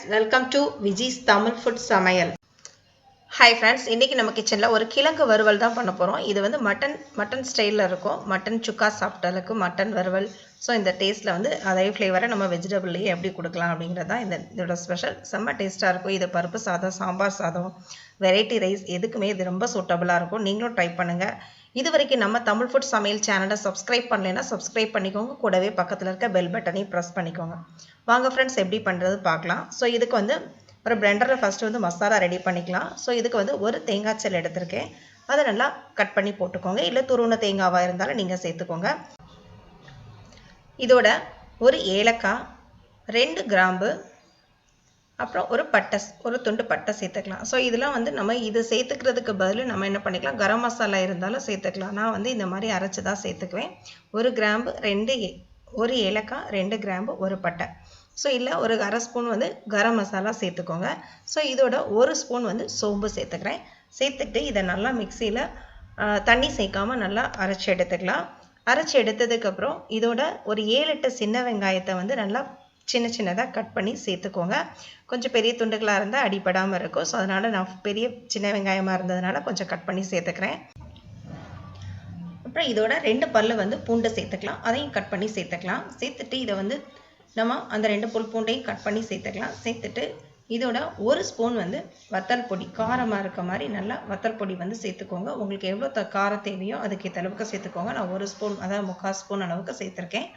Friends welcome to Viji's Tamil food சமையல் hi friends இன்றைக்கி நம்ம கிச்சனில் ஒரு கிழங்கு வறுவல் தான் பண்ண போகிறோம் இது வந்து மட்டன் மட்டன் ஸ்டைலில் இருக்கும். மட்டன் சுக்கா சாப்பிட்டாலுக்கு மட்டன் வறுவல். ஸோ இந்த டேஸ்ட்டில் வந்து அதே ஃப்ளேவரை நம்ம வெஜிடபிள்லேயே எப்படி கொடுக்கலாம் அப்படிங்கிறது தான் இந்த இதோட ஸ்பெஷல் செம்ம டேஸ்ட்டாக இருக்கும். இது பருப்பு சாதம் சாம்பார் சாதம் வெரைட்டி ரைஸ் எதுக்குமே இது ரொம்ப சூட்டபுளாக இருக்கும். நீங்களும் ட்ரை பண்ணுங்கள் இது வரைக்கும் நம்ம தமிழ் ஃபுட் சமையல் சேனலை சப்ஸ்கிரைப் பண்ணலைன்னா சப்ஸ்கிரைப் பண்ணிக்கோங்க. கூடவே பக்கத்தில் இருக்க பெல் பட்டனையும் ப்ரெஸ் பண்ணிக்கோங்க. வாங்க ஃப்ரெண்ட்ஸ் எப்படி பண்ணுறது பார்க்கலாம். ஸோ இதுக்கு வந்து ஒரு பிளெண்டரில் ஃபஸ்ட்டு வந்து மசாலா ரெடி பண்ணிக்கலாம். ஸோ இதுக்கு வந்து ஒரு தேங்காய் செல் எடுத்திருக்கேன். அதை நல்லா கட் பண்ணி போட்டுக்கோங்க. இல்லை துருவன தேங்காவாக இருந்தாலும் நீங்கள் சேர்த்துக்கோங்க. இதோட ஒரு ஏலக்காய் ரெண்டு கிராம்பு அப்புறம் ஒரு பட்டை ஒரு துண்டு பட்டை சேர்த்துக்கலாம். ஸோ இதெல்லாம் வந்து நம்ம இது சேர்த்துக்கிறதுக்கு பதில் நம்ம என்ன பண்ணிக்கலாம்? கரம் மசாலா இருந்தாலும் சேர்த்துக்கலாம். நான் வந்து இந்த மாதிரி அரைச்சி தான் சேர்த்துக்குவேன். ஒரு கிராம்பு ரெண்டு ஏ- ஒரு ஏலக்காய் ரெண்டு கிராம்பு ஒரு பட்டை. ஸோ இல்லை ஒரு அரை ஸ்பூன் வந்து கரம் மசாலா சேர்த்துக்கோங்க. ஸோ இதோட ஒரு ஸ்பூன் வந்து சோம்பு சேர்த்துக்கிறேன். சேர்த்துக்கிட்டு இதை நல்லா மிக்சியில் தண்ணி சேர்க்காம நல்லா அரைச்சி எடுத்துக்கலாம். அரைச்சி எடுத்ததுக்கப்புறம் இதோட ஒரு ஏழு எட்டு சின்ன வெங்காயத்தை வந்து நல்லா சின்ன சின்னதாக கட் பண்ணி சேர்த்துக்கோங்க. கொஞ்சம் பெரிய துண்டுகளாக இருந்தால் அடிப்படாமல் இருக்கும். ஸோ அதனால் நான் பெரிய சின்ன வெங்காயமாக இருந்ததுனால கொஞ்சம் கட் பண்ணி சேர்த்துக்கிறேன். அப்புறம் இதோட ரெண்டு பல்ல வந்து பூண்டை சேர்த்துக்கலாம். அதையும் கட் பண்ணி சேர்த்துக்கலாம். சேர்த்துட்டு இதை வந்து நம்ம அந்த ரெண்டு புல் பூண்டையும் கட் பண்ணி சேர்த்துக்கலாம். சேர்த்துட்டு இதோட ஒரு ஸ்பூன் வந்து வத்தல் பொடி. காரமாக இருக்க மாதிரி நல்லா வத்தல் பொடி வந்து சேர்த்துக்கோங்க. உங்களுக்கு எவ்வளோ த காரம் தேவையோ அதுக்கேற்ற அளவுக்கு சேர்த்துக்கோங்க. நான் ஒரு ஸ்பூன் அதாவது முக்கால் ஸ்பூன் அளவுக்கு சேர்த்துருக்கேன்.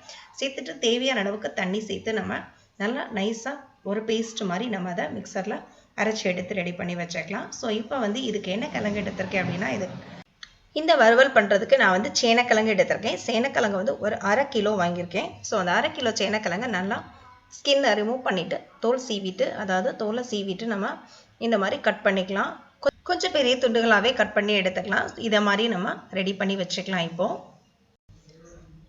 சேர்த்துட்டு தேவையான அளவுக்கு தண்ணி சேர்த்து நம்ம நல்லா நைஸாக ஒரு பேஸ்ட் மாதிரி நம்ம அதை மிக்சரில் அரைச்சி எடுத்து ரெடி பண்ணி வச்சுக்கலாம் ஸோ இப்போ வந்து இதுக்கு என்ன கிழங்கு எடுத்திருக்கேன் அப்படின்னா இது இந்த வறுவல் பண்ணுறதுக்கு நான் வந்து சேனக்கிழங்கு எடுத்திருக்கேன். சேனக்கிழங்கு வந்து ஒரு அரை கிலோ வாங்கியிருக்கேன். ஸோ அந்த அரை கிலோ சேனக்கிழங்கு நல்லா ஸ்கின்னை ரிமூவ் பண்ணிவிட்டு தோல் சீவிட்டு அதாவது தோலை சீவிட்டு நம்ம இந்த மாதிரி கட் பண்ணிக்கலாம். கொஞ்சம் பெரிய துண்டுகளாகவே கட் பண்ணி எடுத்துக்கலாம். இதை மாதிரி நம்ம ரெடி பண்ணி வச்சுக்கலாம் இப்போது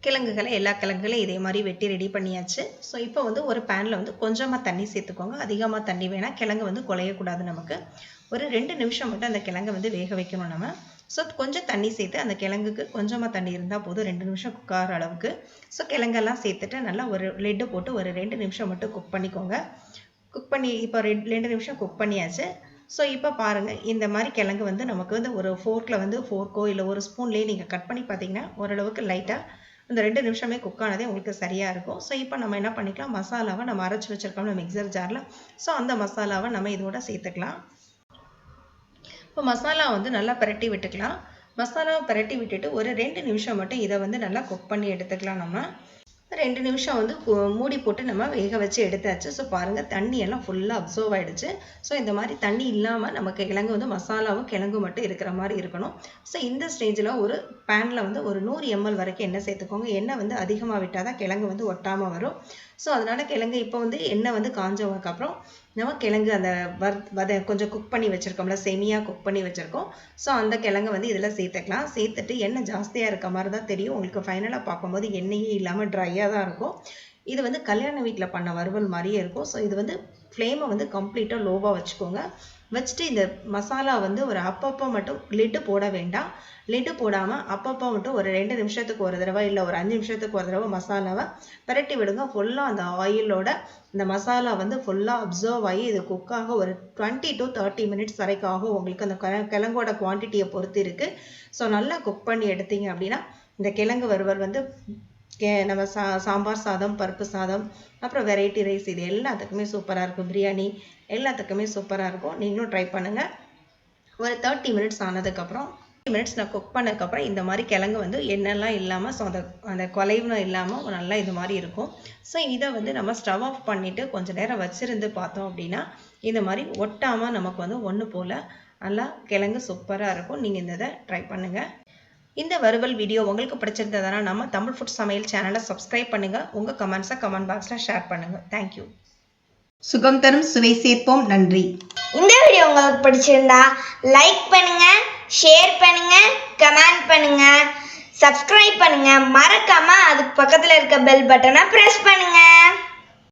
கிழங்குகளை எல்லா கிழங்குகளையும் இதே மாதிரி வெட்டி ரெடி பண்ணியாச்சு. ஸோ இப்போ வந்து ஒரு பேனில் வந்து கொஞ்சமாக தண்ணி சேர்த்துக்கோங்க. அதிகமாக தண்ணி வேணால் கிழங்கு வந்து குலையக்கூடாது நமக்கு. ஒரு ரெண்டு நிமிஷம் மட்டும் அந்த கிழங்கை வந்து வேக வைக்கணும் நம்ம. ஸோ கொஞ்சம் தண்ணி சேர்த்து அந்த கிழங்குக்கு கொஞ்சமாக தண்ணி இருந்தால் போதும். ரெண்டு நிமிஷம் குக் ஆகிற அளவுக்கு. ஸோ கிழங்கெல்லாம் சேர்த்துட்டு நல்லா ஒரு லெட்டு போட்டு ஒரு ரெண்டு நிமிஷம் மட்டும் குக் பண்ணிக்கோங்க. குக் பண்ணி இப்போ ரெண்டு ரெண்டு நிமிஷம் குக் பண்ணியாச்சு. ஸோ இப்போ பாருங்கள் இந்த மாதிரி கிழங்கு வந்து நமக்கு வந்து ஒரு ஃபோர்க்கில் வந்து ஃபோர்க்கோ இல்லை ஒரு ஸ்பூன்லேயே நீங்கள் கட் பண்ணி பார்த்தீங்கன்னா ஓரளவுக்கு லைட்டாக அந்த ரெண்டு நிமிஷமே குக் ஆனதே உங்களுக்கு சரியாக இருக்கும். ஸோ இப்போ நம்ம என்ன பண்ணிக்கலாம்? மசாலாவை நம்ம அரைச்சி வச்சுருக்கோம்ல மிக்சர் ஜாரில் ஸோ அந்த மசாலாவை நம்ம இதோட சேர்த்துக்கலாம். இப்போ மசாலா வந்து நல்லா பிரட்டி விட்டுக்கலாம். மசாலாவை பிரட்டி விட்டுட்டு ஒரு ரெண்டு நிமிஷம் மட்டும் இதை வந்து நல்லா குக் பண்ணி எடுத்துக்கலாம் நம்ம. ரெண்டு நிமிஷம் வந்து மூடி போட்டு நம்ம வேக வச்சு எடுத்தாச்சு. ஸோ பாருங்கள் தண்ணி எல்லாம் ஃபுல்லாக அப்சர்வ் ஆகிடுச்சு ஸோ இந்த மாதிரி தண்ணி இல்லாமல் நமக்கு கிழங்கு வந்து மசாலாவும் கிழங்கு மட்டும் இருக்கிற மாதிரி இருக்கணும். ஸோ இந்த ஸ்டேஜில் ஒரு பேனில் வந்து ஒரு நூறு எம்எல் வரைக்கும் எண்ணெய் சேர்த்துக்கோங்க. எண்ணெய் வந்து அதிகமாக விட்டால் தான் கிழங்கு வந்து ஒட்டாமல் வரும். ஸோ அதனால் கிழங்கு இப்போ வந்து எண்ணெய் வந்து காஞ்சதுக்கப்புறம் நம்ம கிழங்கு அந்த வர் வத கொஞ்சம் குக் பண்ணி வச்சுருக்கோம்ல செமியாக குக் பண்ணி வச்சுருக்கோம். ஸோ அந்த கிழங்கு வந்து இதில் சேர்த்துக்கலாம். சேர்த்துட்டு எண்ணெய் ஜாஸ்தியாக இருக்க மாதிரி தான் தெரியும். உங்களுக்கு ஃபைனலாக பார்க்கும்போது எண்ணெயே இல்லாமல் ட்ரையாக தான் இருக்கும். இது வந்து கல்யாண வீட்டில் பண்ண வறுவல் மாதிரியே இருக்கும். ஸோ இது வந்து ஃப்ளேமை வந்து கம்ப்ளீட்டாக லோவாக வச்சுக்கோங்க. வச்சுட்டு இந்த மசாலா வந்து ஒரு அப்பப்போ மட்டும் லிட்டு போட வேண்டாம். லிட்டு போடாமல் அப்பப்போ மட்டும் ஒரு ரெண்டு நிமிஷத்துக்கு ஒரு தடவை இல்லை ஒரு அஞ்சு நிமிஷத்துக்கு ஒரு தடவை மசாலாவை பிரட்டி விடுங்க. ஃபுல்லாக அந்த ஆயிலோட இந்த மசாலா வந்து ஃபுல்லாக அப்சர்வ் ஆகி இது குக்காக ஒரு டுவெண்ட்டி டு தேர்ட்டி மினிட்ஸ் வரைக்கும் ஆகும். உங்களுக்கு அந்த கிழங்கோட குவான்டிட்டியை பொறுத்து இருக்குது ஸோ நல்லா குக் பண்ணி எடுத்தீங்க அப்படின்னா இந்த கிழங்கு வறுவல் வந்து கே நம்ம சா சாம்பார் சாதம் பருப்பு சாதம் அப்புறம் வெரைட்டி ரைஸ் இது எல்லாத்துக்குமே சூப்பராக இருக்கும். பிரியாணி எல்லாத்துக்குமே சூப்பராக இருக்கும். நீங்களும் ட்ரை பண்ணுங்கள் ஒரு தேர்ட்டி மினிட்ஸ் ஆனதுக்கப்புறம் மினிட்ஸ் நான் குக் பண்ணதுக்கப்புறம் இந்த மாதிரி கிழங்கு வந்து எண்ணெய்லாம் இல்லாமல் ஸோ அந்த அந்த குலைவுனம் இல்லாமல் நல்லா இது மாதிரி இருக்கும். ஸோ இதை வந்து நம்ம ஸ்டவ் ஆஃப் பண்ணிவிட்டு கொஞ்சம் நேரம் வச்சுருந்து பார்த்தோம் அப்படின்னா இந்த மாதிரி ஒட்டாமல் நமக்கு வந்து ஒன்று போல் நல்லா கிழங்கு சூப்பராக இருக்கும். நீங்கள் இந்த இதை ட்ரை பண்ணுங்கள் இந்த வறுவல் வீடியோ உங்களுக்கு பிடிச்சிருந்ததுனா நம்ம தமிழ் ஃபுட் சமையல் சேனலை சப்ஸ்கிரைப் பண்ணுங்கள் உங்கள் கமெண்ட்ஸை கமெண்ட் பாக்ஸில் ஷேர் பண்ணுங்கள் தேங்க்யூ சுகம் தரும் சுவை சேர்ப்போம். நன்றி. இந்த வீடியோ உங்களுக்கு பிடிச்சிருந்தா லைக் பண்ணுங்க ஷேர் பண்ணுங்க கமெண்ட் பண்ணுங்க சப்ஸ்கிரைப் பண்ணுங்க. மறக்காம அதுக்கு பக்கத்துல இருக்க பெல் பட்டனை பிரஸ் பண்ணுங்க.